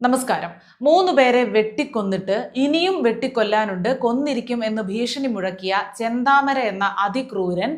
നമസ്കാരം. മൂന്ന് പേരെ വെട്ടിക്കൊന്നിട്ട് ഇനിയും വെട്ടിക്കൊല്ലാനുണ്ട് കൊന്നിരിക്കും എന്ന് ഭീഷണി മുഴക്കിയ ചെന്താമര എന്ന അതിക്രൂരൻ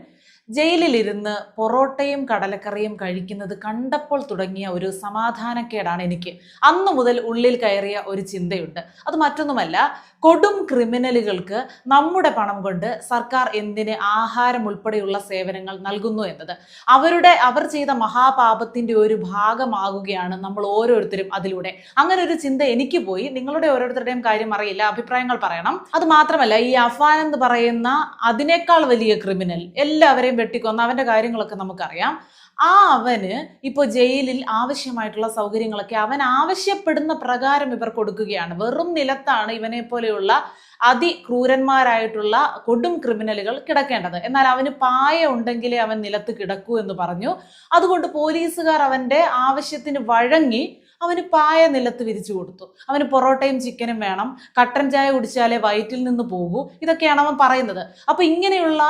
ജയിലിലിരുന്ന് പൊറോട്ടയും കടലക്കറിയും കഴിക്കുന്നത് കണ്ടപ്പോൾ തുടങ്ങിയ ഒരു സമാധാനക്കേടാണ് എനിക്ക്. അന്നു മുതൽ ഉള്ളിൽ കയറിയ ഒരു ചിന്തയുണ്ട്. അത് മറ്റൊന്നുമല്ല കൊടും ക്രിമിനലുകൾക്ക് നമ്മുടെ പണം കൊണ്ട് സർക്കാർ എന്തിന് ആഹാരം ഉൾപ്പെടെയുള്ള സേവനങ്ങൾ നൽകുന്നു എന്നത്. അവരുടെ അവർ ചെയ്ത മഹാപാപത്തിന്റെ ഒരു ഭാഗമാകുകയാണ് നമ്മൾ ഓരോരുത്തരും അതിലൂടെ. അങ്ങനെ ഒരു ചിന്ത എനിക്ക് പോയി. നിങ്ങളുടെ ഓരോരുത്തരുടെയും കാര്യം അറിയില്ല അഭിപ്രായങ്ങൾ പറയണം. അത് മാത്രമല്ല ഈ അഫാൻ എന്ന് പറയുന്ന അതിനേക്കാൾ വലിയ ക്രിമിനൽ എല്ലാവരെയും വെട്ടിക്കൊന്ന അവന്റെ കാര്യങ്ങളൊക്കെ നമുക്കറിയാം. ആ അവന് ഇപ്പോൾ ജയിലിൽ ആവശ്യമായിട്ടുള്ള സൗകര്യങ്ങളൊക്കെ അവൻ ആവശ്യപ്പെടുന്ന പ്രകാരം ഇവർ കൊടുക്കുകയാണ്. വെറും നിലത്താണ് ഇവനെ പോലെയുള്ള അതിക്രൂരന്മാരായിട്ടുള്ള കൊടും ക്രിമിനലുകൾ കിടക്കേണ്ടത്. എന്നാൽ അവന് പായ ഉണ്ടെങ്കിലേ അവൻ നിലത്ത് കിടക്കൂ എന്ന് പറഞ്ഞു. അതുകൊണ്ട് പോലീസുകാർ അവന്റെ ആവശ്യത്തിന് വഴങ്ങി അവന് പായ നിലത്ത് വിരിച്ചു കൊടുത്തു. അവന് പൊറോട്ടയും ചിക്കനും വേണം. കട്ടൻ ചായ കുടിച്ചാലേ വയറ്റിൽ നിന്ന് പോകൂ. ഇതൊക്കെയാണ് അവൻ പറയുന്നത്. അപ്പൊ ഇങ്ങനെയുള്ള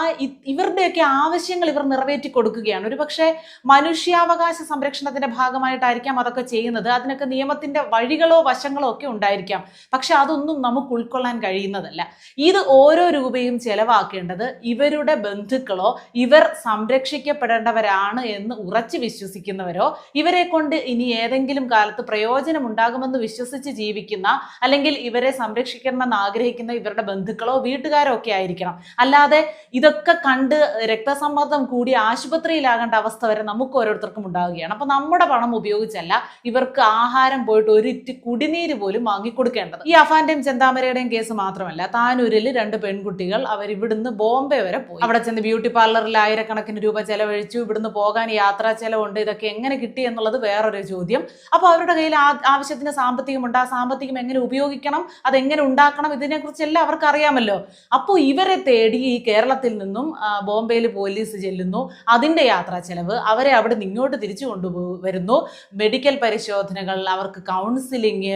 ഇവരുടെയൊക്കെ ആവശ്യങ്ങൾ ഇവർ നിറവേറ്റി കൊടുക്കുകയാണ്. ഒരു പക്ഷേ മനുഷ്യാവകാശ സംരക്ഷണത്തിന്റെ ഭാഗമായിട്ടായിരിക്കാം അതൊക്കെ ചെയ്യുന്നത്. അതിനൊക്കെ നിയമത്തിന്റെ വഴികളോ വശങ്ങളോ ഒക്കെ ഉണ്ടായിരിക്കാം. പക്ഷെ അതൊന്നും നമുക്ക് ഉൾക്കൊള്ളാൻ കഴിയുന്നതല്ല. ഇത് ഓരോ രൂപയും ചെലവാക്കേണ്ടത് ഇവരുടെ ബന്ധുക്കളോ ഇവർ സംരക്ഷിക്കപ്പെടേണ്ടവരാണ് എന്ന് ഉറച്ചു വിശ്വസിക്കുന്നവരോ ഇവരെ കൊണ്ട് ഇനി ഏതെങ്കിലും കാലത്ത് പ്രയോജനം ഉണ്ടാകുമെന്ന് വിശ്വസിച്ച് ജീവിക്കുന്ന അല്ലെങ്കിൽ ഇവരെ സംരക്ഷിക്കണമെന്ന് ആഗ്രഹിക്കുന്ന ഇവരുടെ ബന്ധുക്കളോ വീട്ടുകാരോ ഒക്കെ ആയിരിക്കണം. അല്ലാതെ ഇതൊക്കെ കണ്ട് രക്തസമ്മർദ്ദം കൂടി ആശുപത്രിയിലാകേണ്ട അവസ്ഥ വരെ നമുക്ക് ഓരോരുത്തർക്കും ഉണ്ടാവുകയാണ്. അപ്പൊ നമ്മുടെ പണം ഉപയോഗിച്ചല്ല ഇവർക്ക് ആഹാരം പോയിട്ട് ഒരിറ്റ് കുടിനീര് പോലും വാങ്ങിക്കൊടുക്കേണ്ടത്. ഈ അഫാന്റെയും ചെന്താമരയുടെയും കേസ് മാത്രമല്ല താനൂരിൽ രണ്ട് പെൺകുട്ടികൾ അവർ ഇവിടുന്ന് ബോംബെ വരെ പോയി. അവിടെ ചെന്ന് ബ്യൂട്ടി പാർലറിൽ ആയിരക്കണക്കിന് രൂപ ചെലവഴിച്ചു ഇവിടുന്ന് പോകാൻ യാത്രാ ചെലവുണ്ട് ഇതൊക്കെ എങ്ങനെ കിട്ടി എന്നുള്ളത് വേറൊരു ചോദ്യം. അപ്പൊ അവരുടെ കയ്യിൽ ആ- ആവശ്യത്തിന് സാമ്പത്തികമുണ്ട് ആ സാമ്പത്തികം എങ്ങനെ ഉപയോഗിക്കണം അതെങ്ങനെ ഉണ്ടാക്കണം ഇതിനെക്കുറിച്ചെല്ലാം അവർക്ക് അറിയാമല്ലോ അപ്പോൾ ഇവരെ തേടി ഈ കേരളത്തിൽ നിന്നും ബോംബെയിൽ പോലീസ് ചെല്ലുന്നു. അതിന്റെ യാത്രാ ചെലവ് അവരെ അവിടെ നിന്ന് ഇങ്ങോട്ട് തിരിച്ചു കൊണ്ടുവരുന്നു മെഡിക്കൽ പരിശോധനകൾ അവർക്ക് കൗൺസിലിംഗ്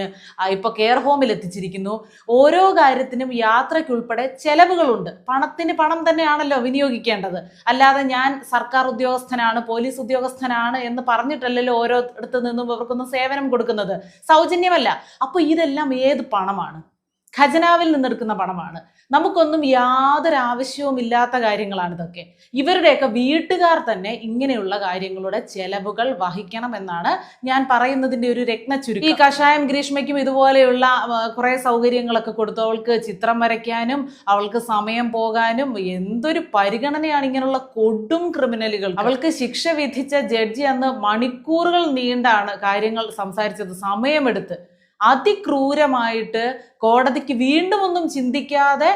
ഇപ്പോൾ കെയർ ഹോമിൽ എത്തിച്ചിരിക്കുന്നു. ഓരോ കാര്യത്തിനും യാത്രയ്ക്കുൾപ്പെടെ ചെലവുകളുണ്ട്. പണത്തിന് പണം തന്നെയാണല്ലോ വിനിയോഗിക്കേണ്ടത്. അല്ലാതെ ഞാൻ സർക്കാർ ഉദ്യോഗസ്ഥനാണ് പോലീസ് ഉദ്യോഗസ്ഥനാണ് എന്ന് പറഞ്ഞിട്ടല്ലല്ലോ ഓരോ ഇടത്തു നിന്നും അവർക്കൊന്നും സേവനം കൊടുക്കുന്നത്. സൗജന്യമല്ല. അപ്പോൾ ഇതെല്ലാം ഏത് പണമാണ്? ഖജനാവിൽ നിന്നെടുക്കുന്ന പണമാണ്. നമുക്കൊന്നും യാതൊരു ആവശ്യവും ഇല്ലാത്ത കാര്യങ്ങളാണ് ഇതൊക്കെ. ഇവരുടെയൊക്കെ വീട്ടുകാർ തന്നെ ഇങ്ങനെയുള്ള കാര്യങ്ങളുടെ ചെലവുകൾ വഹിക്കണം എന്നാണ് ഞാൻ പറയുന്നതിന്റെ ഒരു രത്നച്ചുരുക്കം ഈ കഷായം ഗ്രീഷ്മയ്ക്കും ഇതുപോലെയുള്ള കുറെ സൗകര്യങ്ങളൊക്കെ കൊടുത്തു. അവൾക്ക് ചിത്രം വരയ്ക്കാനും അവൾക്ക് സമയം പോകാനും എന്തൊരു പരിഗണനയാണ് ഇങ്ങനെയുള്ള കൊടും ക്രിമിനലുകൾ അവൾക്ക് ശിക്ഷ വിധിച്ച ജഡ്ജി അന്ന് മണിക്കൂറുകൾ നീണ്ടാണ് കാര്യങ്ങൾ സംസാരിച്ചത് സമയമെടുത്ത്. അതിക്രൂരമായിട്ട് കോടതിക്ക് വീണ്ടും ഒന്നും ചിന്തിക്കാതെ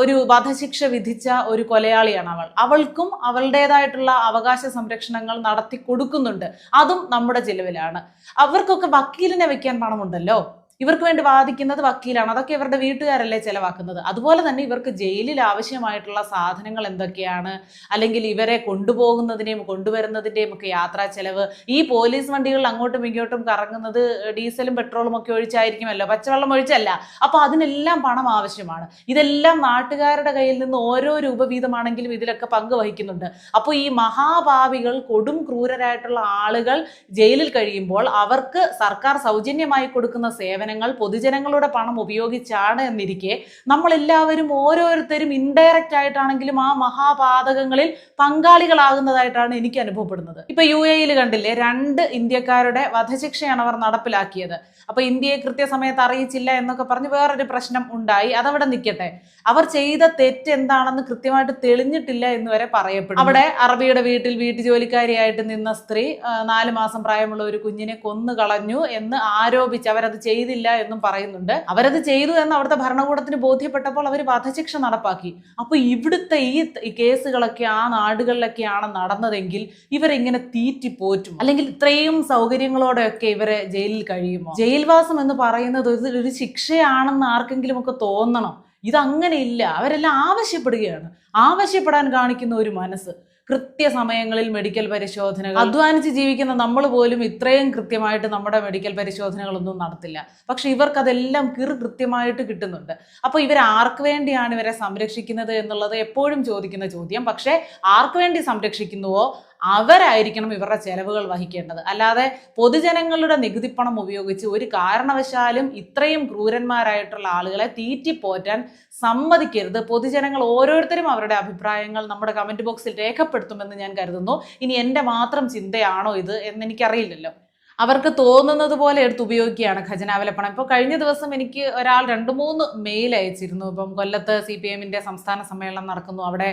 ഒരു വധശിക്ഷ വിധിച്ച ഒരു കൊലയാളിയാണ് അവൾ. അവൾക്കും അവളുടേതായിട്ടുള്ള അവകാശ സംരക്ഷണങ്ങൾ നടത്തി കൊടുക്കുന്നുണ്ട് അതും നമ്മുടെ ചിലവിലാണ് അവർക്കൊക്കെ വക്കീലിനെ വെക്കാൻ പണമുണ്ടല്ലോ? ഇവർക്ക് വേണ്ടി വാദിക്കുന്നത് വക്കീലാണ്. അതൊക്കെ ഇവരുടെ വീട്ടുകാരല്ലേ ചിലവാക്കുന്നത്? അതുപോലെ തന്നെ ഇവർക്ക് ജയിലിൽ ആവശ്യമായിട്ടുള്ള സാധനങ്ങൾ എന്തൊക്കെയാണ്? അല്ലെങ്കിൽ ഇവരെ കൊണ്ടുപോകുന്നതിനെയും കൊണ്ടുവരുന്നതിന്റെയും ഒക്കെ യാത്രാ ചെലവ്. ഈ പോലീസ് വണ്ടികളിൽ അങ്ങോട്ടും ഇങ്ങോട്ടും കറങ്ങുന്നത് ഡീസലും പെട്രോളും ഒക്കെ ഒഴിച്ചായിരിക്കുമല്ലോ? പച്ചവെള്ളം ഒഴിച്ചല്ല. അപ്പോൾ അതിനെല്ലാം പണം ആവശ്യമാണ്. ഇതെല്ലാം നാട്ടുകാരുടെ കയ്യിൽ നിന്ന് ഓരോ രൂപ വീതമാണെങ്കിലും ഇതിലൊക്കെ പങ്ക് വഹിക്കുന്നുണ്ട്. അപ്പോൾ ഈ മഹാഭാവികൾ കൊടും ക്രൂരരായിട്ടുള്ള ആളുകൾ ജയിലിൽ കഴിയുമ്പോൾ അവർക്ക് സർക്കാർ സൗജന്യമായി കൊടുക്കുന്ന സേവനങ്ങൾ പൊതുജനങ്ങളുടെ പണം ഉപയോഗിച്ചാണ് എന്നിരിക്കെ നമ്മളെല്ലാവരും ഓരോരുത്തരും ഇൻഡയറക്റ്റ് ആയിട്ടാണെങ്കിലും ആ മഹാപാതകങ്ങളിൽ പങ്കാളികളാകുന്നതായിട്ടാണ് എനിക്ക് അനുഭവപ്പെടുന്നത്. ഇപ്പൊ യു എയിൽ കണ്ടില്ലേ രണ്ട് ഇന്ത്യക്കാരുടെ വധശിക്ഷയാണ് അവർ നടപ്പിലാക്കിയത്. അപ്പൊ ഇന്ത്യയെ കൃത്യസമയത്ത് അറിയിച്ചില്ല എന്നൊക്കെ പറഞ്ഞ് വേറൊരു പ്രശ്നം ഉണ്ടായി. അതവിടെ നിൽക്കട്ടെ അവർ ചെയ്ത തെറ്റ് എന്താണെന്ന് കൃത്യമായിട്ട് തെളിഞ്ഞിട്ടില്ല എന്ന് വരെ പറയപ്പെടും അവിടെ അറബിയുടെ വീട്ടിൽ വീട്ടുജോലിക്കാരിയായിട്ട് നിന്ന സ്ത്രീ നാല് മാസം പ്രായമുള്ള ഒരു കുഞ്ഞിനെ കൊന്നു കളഞ്ഞു എന്ന് ആരോപിച്ച് അവരത് ചെയ്തില്ല എന്നും പറയുന്നുണ്ട്. അവരത് ചെയ്തു എന്ന് അവിടുത്തെ ഭരണകൂടത്തിന് ബോധ്യപ്പെട്ടപ്പോൾ അവർ വധശിക്ഷ നടപ്പാക്കി. അപ്പോൾ ഇവിടുത്തെ ഈ കേസുകളൊക്കെ ആ നാടുകളിലൊക്കെയാണ് നടന്നതെങ്കിൽ ഇവരെങ്ങനെ തീറ്റി പോറ്റും അല്ലെങ്കിൽ ഇത്രയും സൗകര്യങ്ങളോടെയൊക്കെ ഇവരെ ജയിലിൽ കഴിയുമോ? ജയിൽവാസം എന്ന് പറയുന്നത് ഒരു ശിക്ഷയാണെന്ന് ആർക്കെങ്കിലും ഒക്കെ തോന്നണം ഇതങ്ങനെയില്ല അവരെല്ലാം ആവശ്യപ്പെടുകയാണ്. ആവശ്യപ്പെടാൻ കാണിക്കുന്ന ഒരു മനസ്സ്. കൃത്യസമയങ്ങളിൽ മെഡിക്കൽ പരിശോധനകൾ അധ്വാനിച്ച് ജീവിക്കുന്ന നമ്മൾ പോലും ഇത്രയും കൃത്യമായിട്ട് നമ്മുടെ മെഡിക്കൽ പരിശോധനകളൊന്നും നടത്തില്ല. പക്ഷെ ഇവർക്കതെല്ലാം കിർ കൃത്യമായിട്ട് കിട്ടുന്നുണ്ട്. അപ്പോൾ ഇവർ ആർക്ക് വേണ്ടിയാണ് ഇവരെ സംരക്ഷിക്കുന്നത് എന്നുള്ളത് എപ്പോഴും ചോദിക്കുന്ന ചോദ്യം. പക്ഷേ ആർക്ക് വേണ്ടി സംരക്ഷിക്കുന്നുവോ അവരായിരിക്കണം ഇവരുടെ ചെലവുകൾ വഹിക്കേണ്ടത്. അല്ലാതെ പൊതുജനങ്ങളുടെ നികുതിപ്പണം ഉപയോഗിച്ച് ഒരു കാരണവശാലും ഇത്രയും ക്രൂരന്മാരായിട്ടുള്ള ആളുകളെ തീറ്റിപ്പോറ്റാൻ സമ്മതിക്കരുത്. പൊതുജനങ്ങൾ ഓരോരുത്തരും അവരുടെ അഭിപ്രായങ്ങൾ നമ്മുടെ കമന്റ് ബോക്സിൽ രേഖപ്പെടുത്തുമെന്ന് ഞാൻ കരുതുന്നു. ഇനി എന്റെ മാത്രം ചിന്തയാണോ ഇത് എന്ന് എനിക്കറിയില്ലല്ലോ. അവർക്ക് തോന്നുന്നത് പോലെ എടുത്ത് ഉപയോഗിക്കുകയാണ് ഖജനാവിലെ പണം ഇപ്പോൾ കഴിഞ്ഞ ദിവസം എനിക്ക് ഒരാൾ രണ്ട് മൂന്ന് മെയിൽ അയച്ചിരുന്നു. ഇപ്പം കൊല്ലത്ത് സി പി എമ്മിന്റെ സംസ്ഥാന സമ്മേളനം നടക്കുന്നു. അവിടെ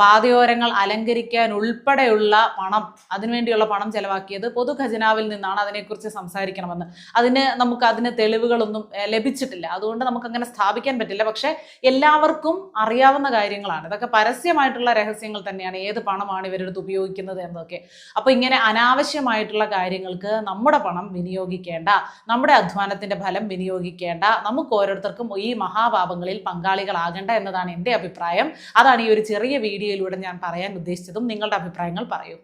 പാതയോരങ്ങൾ അലങ്കരിക്കാൻ ഉൾപ്പെടെയുള്ള പണം അതിനുവേണ്ടിയുള്ള പണം ചെലവാക്കിയത് പൊതു ഖജനാവിൽ നിന്നാണ്. അതിനെക്കുറിച്ച് സംസാരിക്കണമെന്ന്. അതിന് നമുക്ക് അതിന് തെളിവുകളൊന്നും ലഭിച്ചിട്ടില്ല. അതുകൊണ്ട് നമുക്ക് അങ്ങനെ സ്ഥാപിക്കാൻ പറ്റില്ല. പക്ഷേ എല്ലാവർക്കും അറിയാവുന്ന കാര്യങ്ങളാണ്. ഇതൊക്കെ പരസ്യമായിട്ടുള്ള രഹസ്യങ്ങൾ തന്നെയാണ്. ഏത് പണമാണ് ഇവരെടുത്ത് ഉപയോഗിക്കുന്നത് എന്നൊക്കെ അപ്പോൾ ഇങ്ങനെ അനാവശ്യമായിട്ടുള്ള കാര്യങ്ങൾക്ക് നമ്മുടെ പണം വിനിയോഗിക്കേണ്ട നമ്മുടെ അധ്വാനത്തിന്റെ ഫലം വിനിയോഗിക്കേണ്ട നമുക്ക് ഓരോരുത്തർക്കും ഈ മഹാപാപങ്ങളിൽ പങ്കാളികളാകേണ്ട എന്നതാണ് എന്റെ അഭിപ്രായം. അതാണ് ഈ ഒരു ചെറിയ വീഡിയോയിലൂടെ ഞാൻ പറയാൻ ഉദ്ദേശിച്ചതും നിങ്ങളുടെ അഭിപ്രായങ്ങൾ പറയൂ.